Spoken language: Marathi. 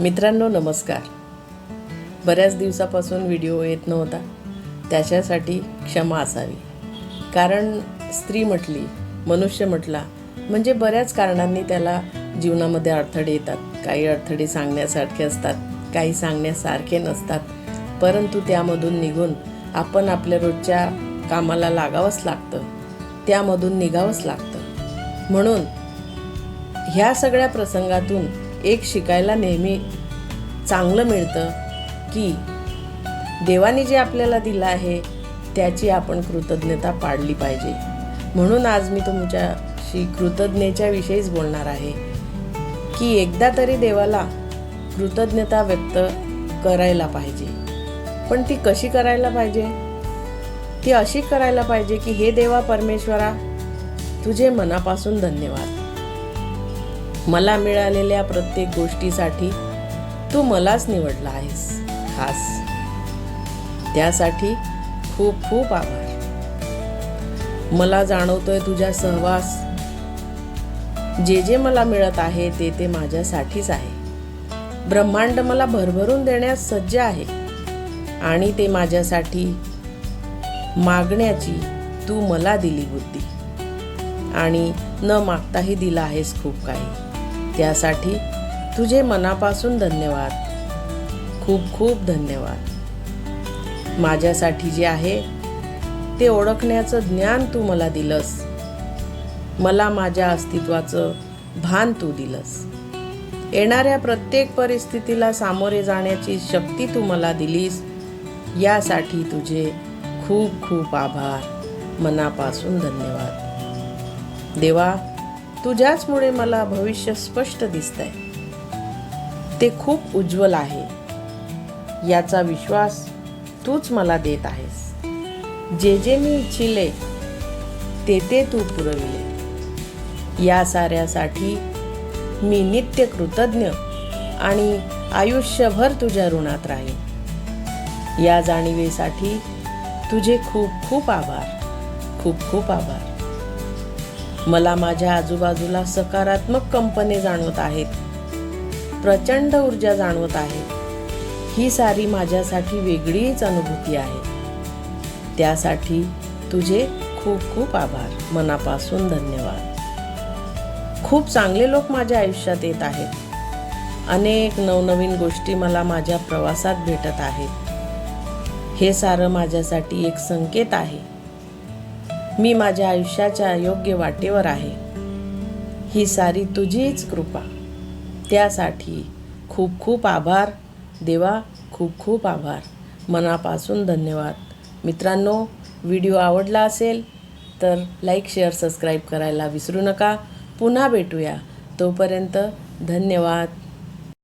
मित्रांनो नमस्कार. बऱ्याच दिवसापासून व्हिडिओ येत नव्हता. त्याच्यासाठी क्षमा असावी. कारण स्त्री म्हटली मनुष्य म्हटला म्हणजे बऱ्याच कारणांनी त्याला जीवनामध्ये अडथळे येतात. काही अडथळे सांगण्यासारखे असतात काही सांगण्यासारखे नसतात. परंतु त्यामधून निघून आपण आपल्या रोजच्या कामाला लागावंच लागतं. त्यामधून निघावंच लागतं. म्हणून ह्या सगळ्या प्रसंगातून एक शिकायला नेहमी चांगलं मिळतं की देवाने जे आपल्याला दिलं आहे त्याची आपण कृतज्ञता पाळली पाहिजे. म्हणून आज मी तुमच्याशी कृतज्ञतेच्या विषयीच बोलणार आहे की एकदा तरी देवाला कृतज्ञता व्यक्त करायला पाहिजे. पण ती कशी करायला पाहिजे? ती अशी करायला पाहिजे की हे देवा परमेश्वरा तुझे मनापासून धन्यवाद. मला मिळालेल्या प्रत्येक गोष्टीसाठी तू मलाच निवडला आहेस. खास. त्यासाठी खूप खूप आभार. मला जाणवतोय तुझा सहवास जे जे मला मिळत आहे ते ते माझ्यासाठीच आहे. ब्रह्मांड मला भरभरून देण्यास सज्ज आहे आणि ते माझ्यासाठी मागण्याची तू मला दिली बुद्धी. आणि न मागताही दिला आहेस खूप काही. त्यासाठी तुझे मनापासून धन्यवाद. खूप खूप धन्यवाद. माझ्यासाठी जे आहे ते ओळखण्याचं ज्ञान तू मला दिलंस. मला माझ्या अस्तित्वाचं भान तू दिलंस. येणाऱ्या प्रत्येक परिस्थितीला सामोरे जाण्याची शक्ती तू मला दिलीस यासाठी तुझे खूप खूप आभार. मनापासून धन्यवाद. देवा तुझ्याचमुळे मला भविष्य स्पष्ट दिसतंय ते खूप उज्ज्वल आहे. याचा विश्वास तूच मला देत आहेस. जे जे मी इच्छिले ते ते तू पुरविले. या साऱ्यासाठी मी नित्य कृतज्ञ आणि आयुष्यभर तुझ्या ऋणात राहीन. या जाणीवेसाठी तुझे खूप खूप आभार. खूप खूप आभार. मला माझ्या आजूबाजूला सकारात्मक कंपने जाणवत आहेत. प्रचंड ऊर्जा जाणवत आहे. ही सारी माझ्यासाठी वेगळीच अनुभूती आहे. त्यासाठी तुझे खूप खूप आभार. मनापासून धन्यवाद. खूप चांगले लोक माझ्या आयुष्यात येत आहेत. अनेक नवनवीन गोष्टी मला माझ्या प्रवासात भेटत आहेत. हे सारं माझ्यासाठी एक संकेत आहे. मी माझ्या आयुष्याच्या योग्य वाटेवर आहे. ही सारी तुझीच कृपा. त्यासाठी खूप खूप आभार. देवा खूप खूप आभार. मनापासून धन्यवाद. मित्रांनो व्हिडिओ आवडला असेल तर लाईक शेअर सबस्क्राईब करायला विसरू नका. पुन्हा भेटूया. तोपर्यंत धन्यवाद.